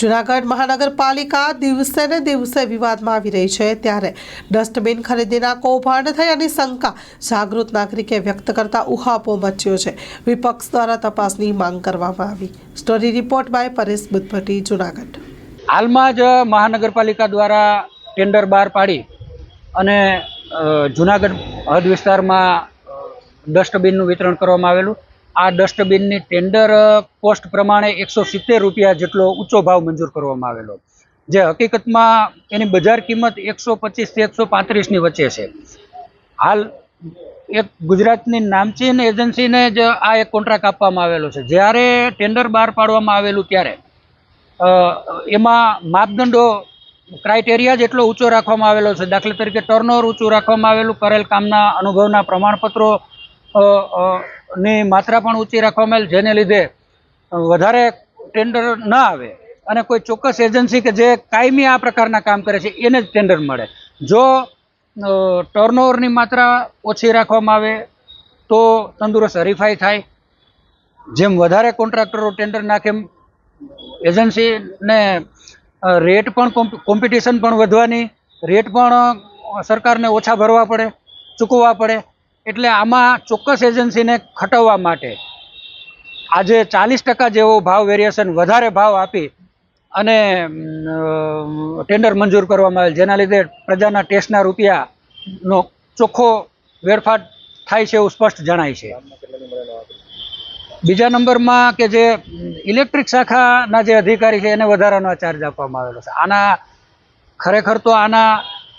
જુનાગઢ મહાનગરપાલિકા દિવસે ને દિવસે વિવાદમાં આવી રહી છે. ત્યારે ડસ્ટબિન ખરીદીના કૌભાંડ થયાની શંકા જાગૃત નાગરિકે વ્યક્ત કરતા ઉહાપો મચ્યો છે. વિપક્ષ દ્વારા તપાસની માંગ કરવામાં આવી. Story report by Paresh Buddhabhatti, Junagadh. હાલમાં જ મહાનગરપાલિકા દ્વારા ટેન્ડર બહાર પાડી અને જૂનાગઢ હદ વિસ્તારમાં ડસ્ટબિનનું વિતરણ કરવામાં આવેલું. આ ડસ્ટબિનની ટેન્ડર કોસ્ટ પ્રમાણે એકસો સિત્તેર રૂપિયા જેટલો ઊંચો ભાવ મંજૂર કરવામાં આવેલો. જે હકીકતમાં એની બજાર કિંમત એકસો પચીસથી એકસો પાંત્રીસની વચ્ચે છે. હાલ એક ગુજરાતની નામચીન એજન્સીને જ આ એક કોન્ટ્રાક્ટ આપવામાં આવેલો છે. જ્યારે ટેન્ડર બહાર પાડવામાં આવેલું ત્યારે એમાં માપદંડો ક્રાઇટેરિયા જેટલો ઊંચો રાખવામાં આવેલો છે. દાખલા તરીકે ટર્નઓવર ઊંચું રાખવામાં આવેલું, કરેલ કામના અનુભવના પ્રમાણપત્રો ની માત્રા પણ ઊંચી રાખવામાં આવેલ જેને લીધે વધારે ટેન્ડર ન આવે. અને કોઈ ચોક્કસ એજન્સી કે જે કાયમી આ પ્રકારના કામ કરે છે, એને જ ટેન્ડર મળે. જો ટર્નઓવરની માત્રા ઓછી રાખવામાં આવે, તો તંદુરસ્ત હરીફાઈ થાય. જેમ વધારે કોન્ટ્રાક્ટરો ટેન્ડર નાખે, એમ એજન્સીને રેટ પણ કોમ્પ- કોમ્પિટિશન પણ વધવાની રેટ પણ સરકારને ઓછા ભરવા પડે, ચૂકવવા પડે. એટલે આમાં ચોક્કસ એજન્સીને ખટવવા માટે આજે ચાલીસ ટકા જેવો ભાવ વેરિએશન વધારે ભાવ આપી અને ટેન્ડર મંજૂર કરવામાં આવેલ, જેના લીધે પ્રજાના ટેક્સના રૂપિયાનો ચોખ્ખો વેડફાટ થાય છે એવું સ્પષ્ટ જણાય છે. બીજા નંબરમાં કે જે ઇલેક્ટ્રિક શાખાના જે અધિકારી છે એને વધારાનો ચાર્જ આપવામાં આવેલો છે. આના ખરેખર તો આના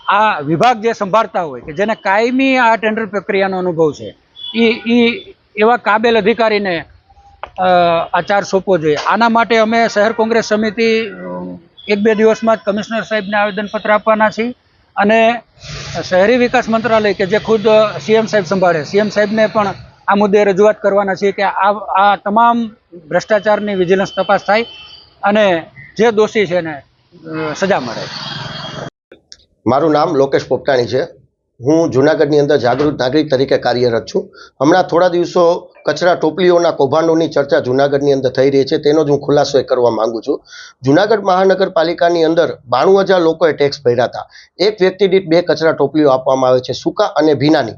આ વિભાગ જે સંભાળતા હોય, કે જેને કાયમી આ ટેન્ડર પ્રક્રિયાનો અનુભવ છે એ એ એવા કાબેલ અધિકારીને આચાર સોંપવો જોઈએ. આના માટે અમે શહેર કોંગ્રેસ સમિતિ એક બે દિવસમાં જ કમિશનર સાહેબને આવેદનપત્ર આપવાના છીએ. અને શહેરી વિકાસ મંત્રાલય, કે જે ખુદ સીએમ સાહેબ સંભાળે, સીએમ સાહેબને પણ આ મુદ્દે રજૂઆત કરવાના છીએ કે આ આ તમામ ભ્રષ્ટાચારની વિજિલન્સ તપાસ થાય અને જે દોષી છે એને સજા મળે. મારું નામ લોકેશ પોપટાણી છે. હું જુનાગઢની અંદર જાગૃત નાગરિક તરીકે કાર્યરત છું. હમણાં થોડા દિવસો કચરા ટોપલીઓના કૌભાંડોની ચર્ચા જુનાગઢની અંદર થઈ રહી છે. તેનો જ હું ખુલાસો કરવા માંગુ છું. જુનાગઢ મહાનગરપાલિકાની અંદર બાણું હજાર લોકોએ ટેક્સ ભર્યા હતા. એક વ્યક્તિ દીઠ બે કચરા ટોપલીઓ આપવામાં આવે છે, સૂકા અને ભીનાની.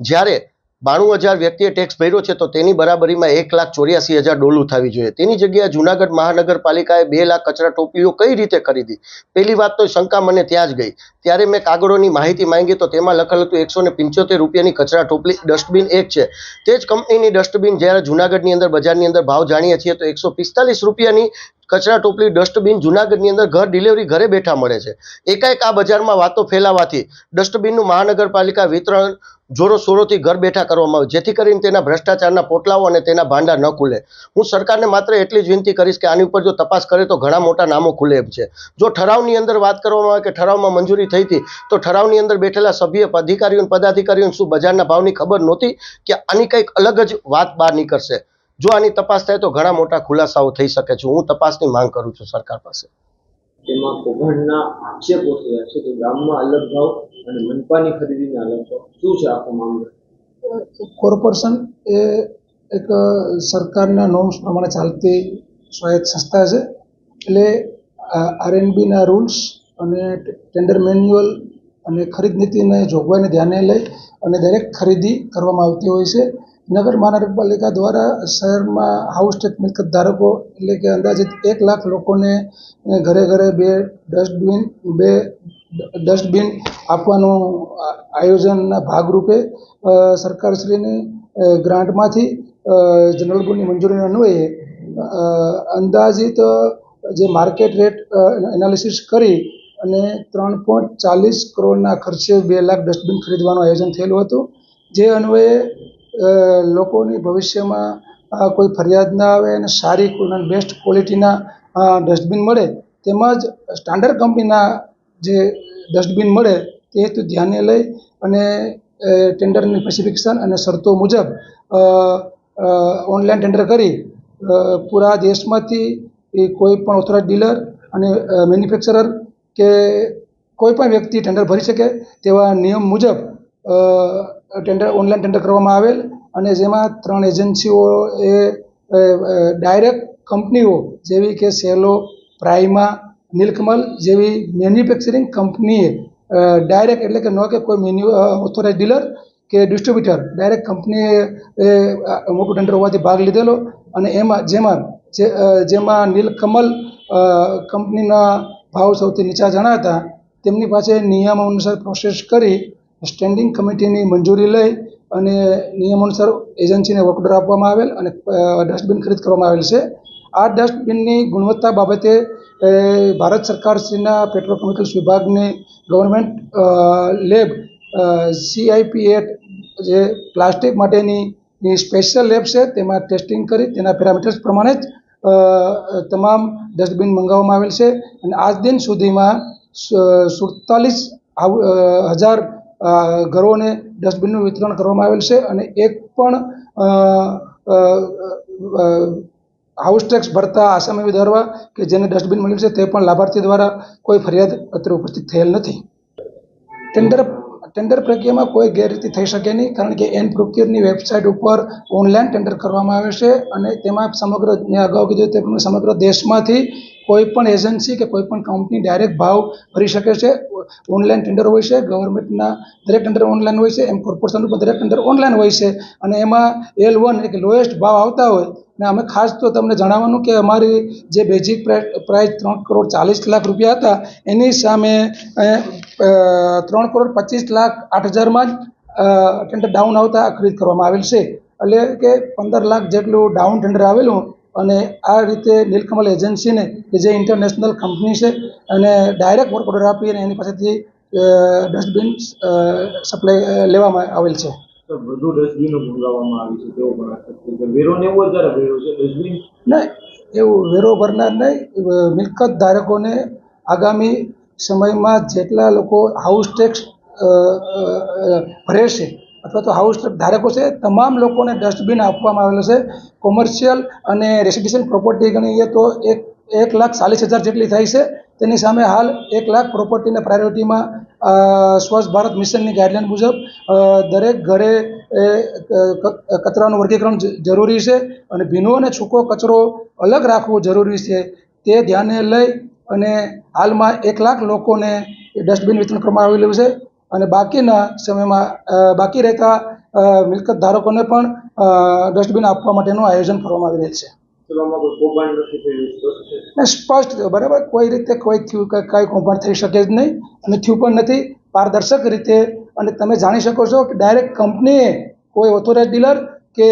જ્યારે બાણું હજાર વ્યક્તિએ ટેક્સ ભર્યો છે તો તેની બરાબરીમાં એક લાખ ચોર્યાસી હજાર ડોલું થવી જોઈએ. તેની જગ્યાએ જુનાગઢ મહાનગરપાલિકાએ બે લાખ કચરા ટોપલીઓ કઈ રીતે ખરીદી? પહેલી વાત તો શંકા મને ત્યાં જ ગઈ. ત્યારે મેં કાગળોની માહિતી માંગી તો તેમાં લખેલું હતું એકસો ને પંચોતેર રૂપિયાની કચરા ટોપલી, ડસ્ટબિન એક છે. તે જ કંપનીની ડસ્ટબિન જ્યારે જુનાગઢની અંદર બજારની અંદર ભાવ જાણીએ છીએ તો એકસો પિસ્તાલીસ રૂપિયાની કચરા ટોપલી ડસ્ટબિન જુનાગઢની અંદર ઘર ડિલિવરી ઘરે બેઠા મળે છે. એકાએક આ બજારમાં વાતો ફેલાવાથી ડસ્ટબિનનું મહાનગરપાલિકા વિતરણ જોરો શોરોથી ઘર બેઠા કરવામાં આવે. જેથી કરીને તેના ભ્રષ્ટાચારના પોટલાઓ અને તેના ભાંડા ન ખુલે. હું સરકારને માત્ર એટલી જ વિનંતી કરીશ કે આની ઉપર જો તપાસ કરે તો ઘણા મોટા નામો ખુલે એમ છે. જો ઠરાવની અંદર વાત કરવામાં આવે કે ઠરાવમાં મંજૂરી થઈ હતી, તો ઠરાવની અંદર બેઠેલા સભ્ય, અધિકારીઓ પદાધિકારીઓને શું બજારના ભાવની ખબર નહોતી કે આની કંઈક અલગ જ વાત બહાર નીકળશે? જો આની તપાસ થાય તો ઘણા મોટા ખુલાસાઓ થઈ શકે છે. હું તપાસની માંગ કરું છું સરકાર પાસે. તેમાં કૌભાંડના આક્ષેપો થયા છે કે ગામમાં અલગ ભાવ અને મનપાની ખરીદીના અલગ. ભાવ શું છે આખો મામલો? કોર્પોરેશન એ એક સરકારના નોર્મ્સ પ્રમાણે ચાલતી સ્વાયત્ત સંસ્થા છે. એટલે આરએનબીના રૂલ્સ અને ટેન્ડર મેન્યુઅલ અને ખરીદ નીતિને જોગવાઈને ધ્યાને લઈ અને દરેક ખરીદી કરવામાં આવતી હોય છે. નગર મહાનગરપાલિકા દ્વારા શહેરમાં હાઉસ ટેક મિલકત ધારકો એટલે કે અંદાજિત એક લાખ લોકોને ઘરે ઘરે બે ડસ્ટબિન બે ડસ્ટબિન આપવાનું આયોજનના ભાગરૂપે સરકારશ્રીની ગ્રાન્ટમાંથી જનરલ બોર્ડની મંજૂરી અન્વયે અંદાજિત જે માર્કેટ રેટ એનાલિસિસ કરી અને ત્રણ પોઈન્ટ ચાલીસ કરોડના ખર્ચે બે લાખ ડસ્ટબિન ખરીદવાનું આયોજન થયેલું હતું. જે અન્વયે લોકોની ભવિષ્યમાં કોઈ ફરિયાદ ના આવે અને સારી બેસ્ટ ક્વોલિટીના ડસ્ટબિન મળે, તેમજ સ્ટાન્ડર્ડ કંપનીના જે ડસ્ટબિન મળે, તે હેતુ ધ્યાને લઈ અને ટેન્ડરની સ્પેસિફિકેશન અને શરતો મુજબ ઓનલાઈન ટેન્ડર કરી પૂરા દેશમાંથી કોઈ પણ ઓથોરાઇઝ ડીલર અને મેન્યુફેક્ચરર કે કોઈ પણ વ્યક્તિ ટેન્ડર ભરી શકે તેવા નિયમ મુજબ ટેન્ડર ઓનલાઈન ટેન્ડર કરવામાં આવેલ અને જેમાં ત્રણ એજન્સીઓ એ ડાયરેક્ટ કંપનીઓ જેવી કે સેલો, પ્રાઇમા, નીલકમલ જેવી મેન્યુફેક્ચરિંગ કંપનીએ ડાયરેક્ટ એટલે કે ન કે કોઈ મેન્યુ ઓથોરાઇઝ ડીલર કે ડિસ્ટ્રીબ્યુટર ડાયરેક્ટ કંપનીએ મોટું ટેન્ડર હોવાથી ભાગ લીધેલો અને એમાં, જેમાં જેમાં નીલકમલ કંપનીના ભાવ સૌથી નીચા જણાતા, તેમની પાસે નિયમ અનુસાર પ્રોસેસ કરી સ્ટેન્ડિંગ કમિટીની મંજૂરી લઈ અને નિયમ અનુસાર એજન્સીને વર્ક આપવામાં આવેલ અને ડસ્ટબિન ખરીદ કરવામાં આવેલ છે. આ ડસ્ટબિનની ગુણવત્તા બાબતે ભારત સરકારશ્રીના પેટ્રોકેમિકલ્સ વિભાગની ગવર્મેન્ટ લેબ સીઆઈપી એટ જે પ્લાસ્ટિક માટેની સ્પેશિયલ લેબ છે, તેમાં ટેસ્ટિંગ કરી તેના પેરામીટર્સ પ્રમાણે જ તમામ ડસ્ટબિન મંગાવવામાં આવેલ છે. અને આજ દિન સુધીમાં સુડતાલીસ હજાર ઘરોને ડસ્ટબિનનું વિતરણ કરવામાં આવેલ છે અને એક પણ હાઉસ ટેક્સ ભરતા આસામી વિધારવા કે જેને ડસ્ટબિન મળ્યું છે તે પણ લાભાર્થી દ્વારા કોઈ ફરિયાદ અત્રે ઉપસ્થિત થયેલ નથી. ટેન્ડર ટેન્ડર પ્રક્રિયામાં કોઈ ગેરરીતિ થઈ શકે નહીં કારણ કે એન પ્રોક્યુરની વેબસાઇટ ઉપર ઓનલાઈન ટેન્ડર કરવામાં આવે છે અને તેમાં સમગ્ર, મેં અગાઉ કીધું તે પ્રમાણે સમગ્ર દેશમાંથી કોઈ પણ એજન્સી કે કોઈ પણ કંપની ડાયરેક્ટ ભાવ ભરી શકે છે. ઓનલાઈન ટેન્ડર હોય છે, ગવર્મેન્ટના દરેક ટેન્ડર ઓનલાઈન હોય છે, એમ કોર્પોરેશનનું પણ દરેક ટેન્ડર ઓનલાઈન હોય છે. અને એમાં એલ વન એટલે લોએસ્ટ ભાવ આવતા હોય, અને અમે ખાસ તો તમને જણાવવાનું કે અમારી જે બેઝિક પ્રાઇસ ત્રણ કરોડ ચાલીસ લાખ રૂપિયા હતા, એની સામે ત્રણ કરોડ પચીસ લાખ આઠ હજારમાં જ ટેન્ડર ડાઉન આવતા ખરીદ કરવામાં આવેલ છે. એટલે કે પંદર લાખ જેટલું ડાઉન ટેન્ડર આવેલું અને આ રીતે નીલકમલ એજન્સીને કે જે ઇન્ટરનેશનલ કંપની છે અને ડાયરેક્ટ વર્ક ઓર્ડર આપી અને એની પાસેથી ડસ્ટબિન સપ્લાય લેવામાં આવેલ છે. વધુ ડસ્ટબિનો મંગાવવામાં આવી છે તેવો પણ આક્ષેપ છે કે વેરો ને એવો જ્યારે વેરો છે ડસ્ટબિન નહીં એવું વેરો ભરનાર નહીં મિલકત ધારકોને આગામી સમયમાં જેટલા લોકો હાઉસ ટેક્સ ભરે છે અથવા તો હાઉસ ધારકો છે તમામ લોકોને ડસ્ટબિન આપવામાં આવેલો છે. કોમર્શિયલ અને રેસિડેન્શિયલ પ્રોપર્ટી ગણીએ તો એક એક લાખ ચાલીસ હજાર જેટલી થાય છે. તેની સામે હાલ એક લાખ પ્રોપર્ટીને પ્રાયોરિટીમાં સ્વચ્છ ભારત મિશનની ગાઈડલાઇન મુજબ દરેક ઘરે એ, કચરાનું વર્ગીકરણ જરૂરી છે અને ભીનો અને છૂકો કચરો અલગ રાખવો જરૂરી છે. તે ધ્યાને લઈ અને હાલમાં એક લાખ લોકોને ડસ્ટબિન વિતરણ કરવામાં આવેલું છે. અને બાકીના સમયમાં બાકી રહેતા મિલકત ધારકોને પણ ડસ્ટબિન આપવા માટેનું આયોજન કરવામાં આવી રહ્યું છે કોઈ સ્પષ્ટ બરાબર? કોઈ રીતે કોઈ થયું કે કાંઈ કૌભાંડ થઈ શકે જ નહીં અને થયું પણ નથી. પારદર્શક રીતે અને તમે જાણી શકો છો કે ડાયરેક્ટ કંપનીએ કોઈ ઓથોરાઇઝ ડીલર કે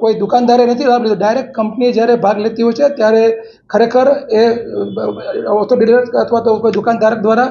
કોઈ દુકાનદારે નથી લાભ લીધો. ડાયરેક્ટ કંપની જ્યારે ભાગ લેતી હોય છે ત્યારે ખરેખર એ ઓથો ડીલર અથવા તો કોઈ દુકાનધારક દ્વારા